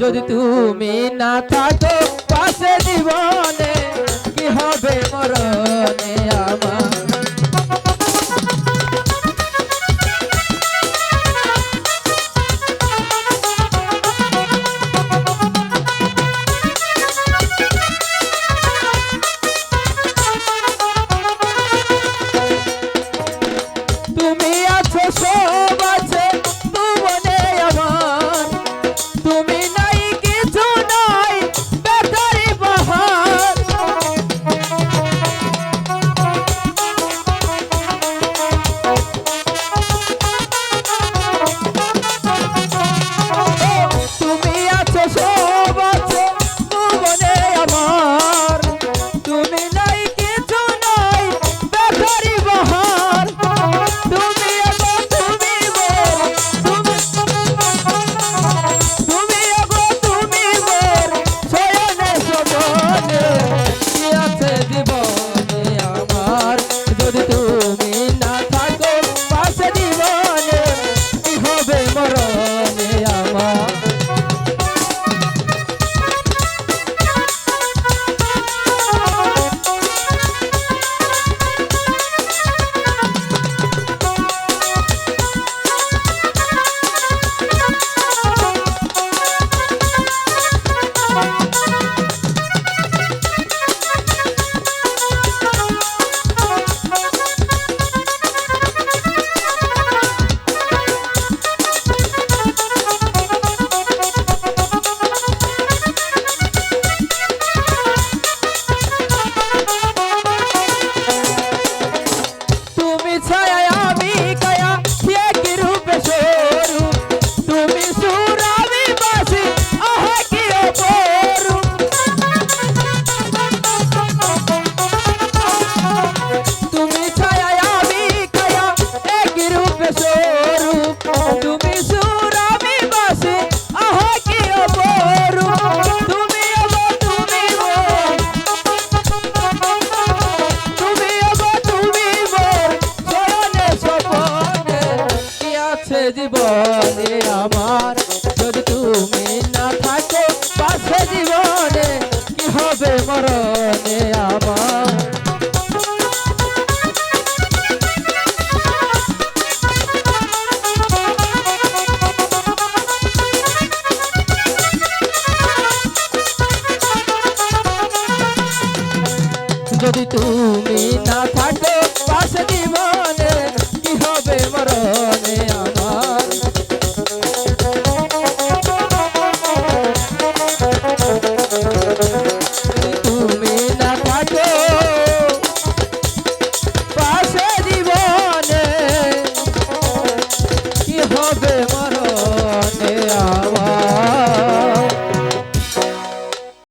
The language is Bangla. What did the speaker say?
যদি তুমি না থাকো পাশে জীবন lloro বলে আমার, যদি তুমি না থাকো, পাশে জীবনে কি হবে মরণে আমার? যদি তুমি না সদে